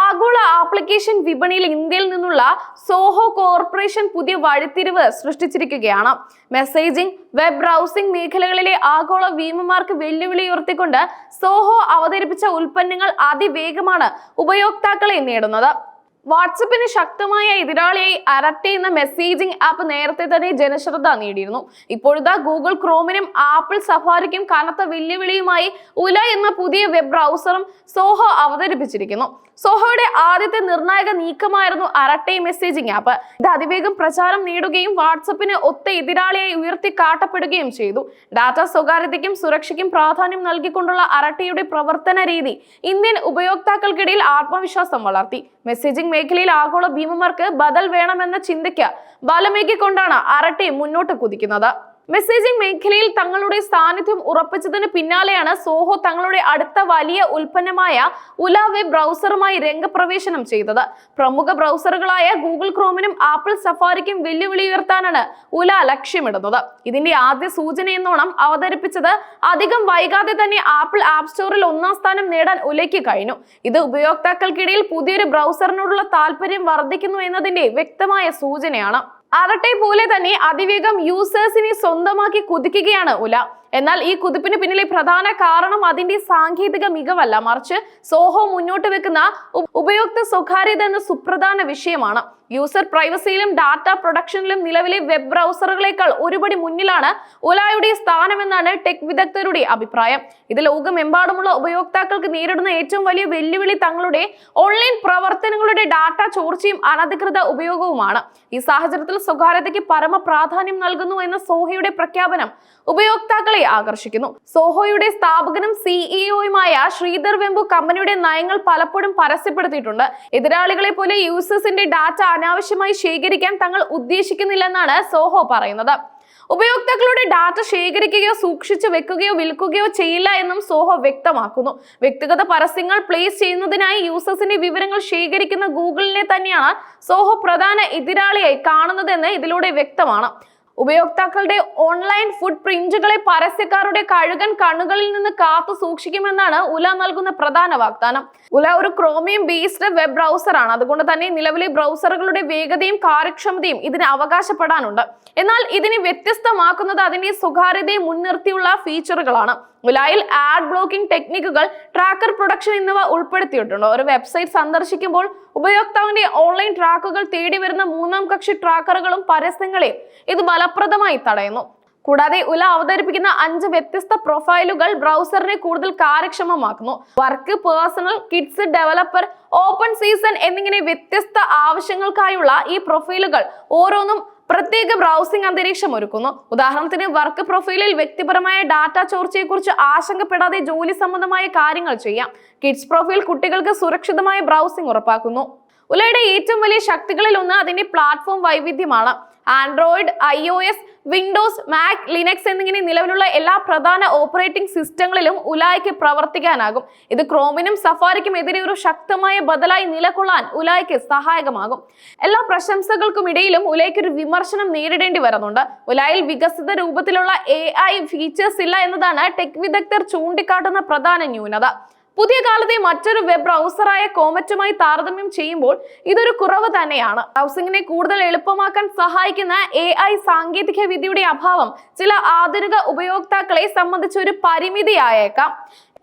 ആഗോള ആപ്ലിക്കേഷൻ വിപണിയിൽ ഇന്ത്യയിൽ നിന്നുള്ള സോഹോ കോർപ്പറേഷൻ പുതിയ വഴിത്തിരിവ് സൃഷ്ടിച്ചിരിക്കുകയാണ്. മെസ്സേജിംഗ് വെബ് ബ്രൗസിംഗ് മേഖലകളിലെ ആഗോള വീമമാർക്ക് വെല്ലുവിളി ഉയർത്തിക്കൊണ്ട് സോഹോ അവതരിപ്പിച്ച ഉൽപ്പന്നങ്ങൾ അതിവേഗമാണ് ഉപയോക്താക്കളെ നേടുന്നത്. വാട്സപ്പിന് ശക്തമായ എതിരാളിയായി അരട്ടെ എന്ന മെസ്സേജിംഗ് ആപ്പ് നേരത്തെ തന്നെ ജനശ്രദ്ധ നേടിയിരുന്നു. ഇപ്പോഴത്തെ ഗൂഗിൾ ക്രോമിനും ആപ്പിൾ സഫാരിക്കും കനത്ത വെല്ലുവിളിയുമായി ഉല എന്ന പുതിയ വെബ് ബ്രൗസറും സോഹോ അവതരിപ്പിച്ചിരിക്കുന്നു. സോഹോയുടെ ആദ്യത്തെ നിർണായക നീക്കമായിരുന്നു അരട്ടെ മെസ്സേജിംഗ് ആപ്പ്. ഇത് അതിവേഗം പ്രചാരം നേടുകയും വാട്സപ്പിന് ഒത്ത എതിരാളിയായി ഉയർത്തി കാട്ടപ്പെടുകയും ചെയ്തു. ഡാറ്റ സ്വകാര്യതയ്ക്കും സുരക്ഷയ്ക്കും പ്രാധാന്യം നൽകിക്കൊണ്ടുള്ള അരട്ടയുടെ പ്രവർത്തന രീതി ഇന്ത്യൻ ഉപയോക്താക്കൾക്കിടയിൽ ആത്മവിശ്വാസം വളർത്തി. മെസ്സേജിംഗ് മേഖലയിൽ ആഗോള ഭീമന്മാർക്ക് ബദൽ വേണമെന്ന ചിന്തയ്ക്ക് ബലമേകിക്കൊണ്ടാണ് അരട്ടി മുന്നോട്ട് കുതിക്കുന്നത്. മെസ്സേജിംഗ് മേഖലയിൽ തങ്ങളുടെ സാന്നിധ്യം ഉറപ്പിച്ചതിന് പിന്നാലെയാണ് സോഹോ തങ്ങളുടെ അടുത്ത വലിയ ഉൽപ്പന്നമായ ഉല വെബ് ബ്രൗസറുമായി രംഗപ്രവേശനം ചെയ്തത്. പ്രമുഖ ബ്രൗസറുകളായ ഗൂഗിൾ ക്രോമിനും ആപ്പിൾ സഫാരിക്കും വെല്ലുവിളി ഉയർത്താനാണ് ഉല ലക്ഷ്യമിടുന്നത്. ഇതിന്റെ ആദ്യ സൂചന എന്നോണം അവതരിപ്പിച്ചത് അധികം വൈകാതെ തന്നെ ആപ്പിൾ ആപ്പ് സ്റ്റോറിൽ ഒന്നാം സ്ഥാനം നേടാൻ ഉലയ്ക്ക് കഴിഞ്ഞു. ഇത് ഉപയോക്താക്കൾക്കിടയിൽ പുതിയൊരു ബ്രൗസറിനോടുള്ള താല്പര്യം വർദ്ധിക്കുന്നു എന്നതിന്റെ വ്യക്തമായ സൂചനയാണ്. അരട്ടെ പോലെ തന്നെ അതിവേഗം യൂസേഴ്സിനെ സ്വന്തമാക്കി കുതിക്കുകയാണ് ഉല. എന്നാൽ ഈ കുതിപ്പിന് പിന്നിലെ പ്രധാന കാരണം അതിന്റെ സാങ്കേതിക മികവല്ല. മറിച്ച് സോഹോ മുന്നോട്ട് വെക്കുന്ന ഉപയോക്ത സ്വകാര്യത എന്ന സുപ്രധാന വിഷയമാണ്. യൂസർ പ്രൈവസിയിലും ഡാറ്റ പ്രൊഡക്ഷനിലും നിലവിലെ വെബ് ബ്രൗസറുകളേക്കാൾ ഒരുപടി മുന്നിലാണ് ഒലായുടെ സ്ഥാനമെന്നാണ് ടെക് വിദഗ്ധരുടെ അഭിപ്രായം. ഇത് ലോകമെമ്പാടുമുള്ള ഉപയോക്താക്കൾക്ക് നേരിടുന്ന ഏറ്റവും വലിയ വെല്ലുവിളി തങ്ങളുടെ ഓൺലൈൻ പ്രവർത്തനങ്ങളുടെ ഡാറ്റ ചോർച്ചയും അനധികൃത ഉപയോഗവുമാണ്. ഈ സാഹചര്യത്തിൽ സ്വകാര്യതയ്ക്ക് പരമ പ്രാധാന്യം നൽകുന്നു എന്ന സോഹയുടെ പ്രഖ്യാപനം ഉപയോക്താക്കളെ ആകർഷിക്കുന്നു. സോഹോയുടെ സ്ഥാപകനും സിഇഒയുമായ ശ്രീധർ വെമ്പു കമ്പനിയുടെ നയങ്ങൾ പലപ്പോഴും പരസ്യപ്പെടുത്തിയിട്ടുണ്ട്. എതിരാളികളെ പോലെ യൂസേഴ്സിന്റെ ഡാറ്റ അനാവശ്യമായി ശേഖരിക്കാൻ തങ്ങൾ ഉദ്ദേശിക്കുന്നില്ലെന്നാണ് സോഹോ പറയുന്നത്. ഉപയോക്താക്കളുടെ ഡാറ്റ ശേഖരിക്കുകയോ സൂക്ഷിച്ചു വെക്കുകയോ വിൽക്കുകയോ ചെയ്യില്ല എന്നും സോഹോ വ്യക്തമാക്കുന്നു. വ്യക്തിഗത പരസ്യങ്ങൾ പ്ലേസ് ചെയ്യുന്നതിനായി യൂസേഴ്സിന്റെ വിവരങ്ങൾ ശേഖരിക്കുന്ന ഗൂഗിളിനെ തന്നെയാണ് സോഹോ പ്രധാന എതിരാളിയായി കാണുന്നതെന്ന് ഇതിലൂടെ വ്യക്തമാണ്. ഉപയോക്താക്കളുടെ ഓൺലൈൻ ഫുഡ് പ്രിന്റുകളെ പരസ്യക്കാരുടെ കഴുകൻ കണ്ണുകളിൽ നിന്ന് കാത്തു സൂക്ഷിക്കുമെന്നാണ് ഉല നൽകുന്ന പ്രധാന വാഗ്ദാനം. ഉല ഒരു ക്രോമിയം ബേസ്ഡ് വെബ് ബ്രൗസർ ആണ്. അതുകൊണ്ട് തന്നെ നിലവിലെ ബ്രൗസറുകളുടെ വേഗതയും കാര്യക്ഷമതയും ഇതിന് അവകാശപ്പെടാനുണ്ട്. എന്നാൽ ഇതിനെ വ്യത്യസ്തമാക്കുന്നത് അതിന്റെ സ്വകാര്യതയെ മുൻനിർത്തിയുള്ള ഫീച്ചറുകളാണ് ഉലായിൽ ആഡ് ബ്ലോക്കിംഗ് ടെക്നിക്കുകൾ ട്രാക്കർ പ്രൊഡക്ഷൻ എന്നിവ ഉൾപ്പെടുത്തിയിട്ടുണ്ട്. ഒരു വെബ്സൈറ്റ് സന്ദർശിക്കുമ്പോൾ ഉപയോക്താവിന്റെ ഓൺലൈൻ ട്രാക്കുകൾ തേടി വരുന്ന മൂന്നാം കക്ഷി ട്രാക്കറുകളും പരസ്യങ്ങളെയും ഇത് ഫലപ്രദമായി തടയുന്നു. കൂടാതെ ഉല അവതരിപ്പിക്കുന്ന അഞ്ച് വ്യത്യസ്ത പ്രൊഫൈലുകൾ ബ്രൗസറിനെ കൂടുതൽ കാര്യക്ഷമമാക്കുന്നു. Work personal kids developer open season എന്നിങ്ങനെ വ്യത്യസ്ത ആവശ്യങ്ങൾക്കായുള്ള ഈ പ്രൊഫൈലുകൾ ഓരോന്നും പ്രത്യേക ബ്രൗസിംഗ് അന്തരീക്ഷം ഒരുക്കുന്നു. ഉദാഹരണത്തിന് വർക്ക് പ്രൊഫൈലിൽ വ്യക്തിപരമായ ഡാറ്റ ചോർച്ചയെക്കുറിച്ച് ആശങ്കപ്പെടാതെ ജോലി സംബന്ധമായ കാര്യങ്ങൾ ചെയ്യാം. കിഡ്സ് പ്രൊഫൈൽ കുട്ടികൾക്ക് സുരക്ഷിതമായ ബ്രൗസിംഗ് ഉറപ്പാക്കുന്നു. ഉലയുടെ ഏറ്റവും വലിയ ശക്തികളിൽ ഒന്ന് അതിന്റെ platform വൈവിധ്യമാണ്. Android I O S Windows Mac Linux എന്നിങ്ങനെ നിലവിലുള്ള എല്ലാ പ്രധാന ഓപ്പറേറ്റിംഗ് സിസ്റ്റങ്ങളിലും ഉലായ്ക്ക് പ്രവർത്തിക്കാനാകും. ഇത് ക്രോമിനും സഫാരിക്കും എതിരെ ഒരു ശക്തമായ ബദലായി നിലകൊള്ളാൻ ഉലായ്ക്ക് സഹായകമാകും. എല്ലാ പ്രശംസകൾക്കും ഇടയിലും ഉലയ്ക്ക് ഒരു വിമർശനം നേരിടേണ്ടി വരുന്നുണ്ട്. ഉലായിൽ വികസിത രൂപത്തിലുള്ള എ ഫീച്ചേഴ്സ് ഇല്ല എന്നതാണ് ടെക് വിദഗ്ധർ ചൂണ്ടിക്കാട്ടുന്ന പ്രധാന ന്യൂനത. പുതിയ കാലത്തെ മറ്റൊരു വെബ് ബ്രൗസറായ കോമറ്റുമായി താരതമ്യം ചെയ്യുമ്പോൾ ഇതൊരു കുറവ് തന്നെയാണ്. ബ്രൗസിംഗിനെ കൂടുതൽ എളുപ്പമാക്കാൻ സഹായിക്കുന്ന എ ഐ സാങ്കേതിക വിദ്യയുടെ അഭാവം ചില ആധുനിക ഉപയോക്താക്കളെ സംബന്ധിച്ച് ഒരു പരിമിതിയായേക്കാം.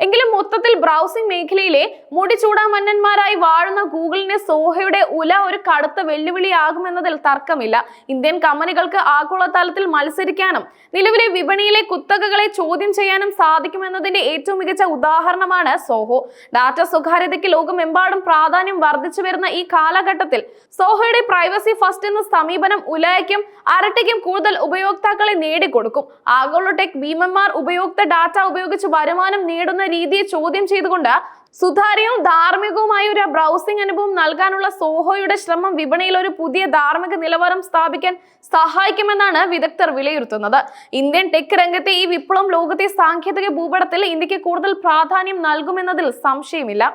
എങ്കിലും മൊത്തത്തിൽ ബ്രൗസിംഗ് മേഖലയിലെ മുടിചൂടാമന്നന്മാരായി വാഴുന്ന ഗൂഗിളിന്റെ സോഹയുടെ ഉല ഒരു കടുത്ത വെല്ലുവിളിയാകുമെന്നതിൽ തർക്കമില്ല. ഇന്ത്യൻ കമ്പനികൾക്ക് ആഗോളതലത്തിൽ മത്സരിക്കാനും നിലവിലെ വിപണിയിലെ കുത്തകകളെ ചോദ്യം ചെയ്യാനും സാധിക്കുമെന്നതിന്റെ ഏറ്റവും മികച്ച ഉദാഹരണമാണ് സോഹോ. ഡാറ്റ സ്വകാര്യതയ്ക്ക് ലോകമെമ്പാടും പ്രാധാന്യം വർദ്ധിച്ചു വരുന്ന ഈ കാലഘട്ടത്തിൽ സോഹയുടെ പ്രൈവസി ഫസ്റ്റ് എന്ന സമീപനം ഉലയ്ക്കും അരട്ടയ്ക്കും കൂടുതൽ ഉപയോക്താക്കളെ നേടിക്കൊടുക്കും. ആഗോള ടെക് ഭീമന്മാർ ഉപയോക്ത ഡാറ്റ ഉപയോഗിച്ച് വരുമാനം നേടുന്ന രീതിയെ ചോദ്യം ചെയ്തുകൊണ്ട് സുതാര്യവും ധാർമ്മികവുമായ ഒരു ബ്രൗസിംഗ് അനുഭവം നൽകാനുള്ള സോഹോയുടെ ശ്രമം വിപണിയിൽ ഒരു പുതിയ ധാർമ്മിക നിലവാരം സ്ഥാപിക്കാൻ സഹായിക്കുമെന്നാണ് വിദഗ്ധർ വിലയിരുത്തുന്നത്. ഇന്ത്യൻ ടെക് രംഗത്തെ ഈ വിപ്ലവം ലോകത്തെ സാങ്കേതിക ഭൂപടത്തിൽ ഇന്ത്യയ്ക്ക് കൂടുതൽ പ്രാധാന്യം നൽകുമെന്നതിൽ സംശയമില്ല.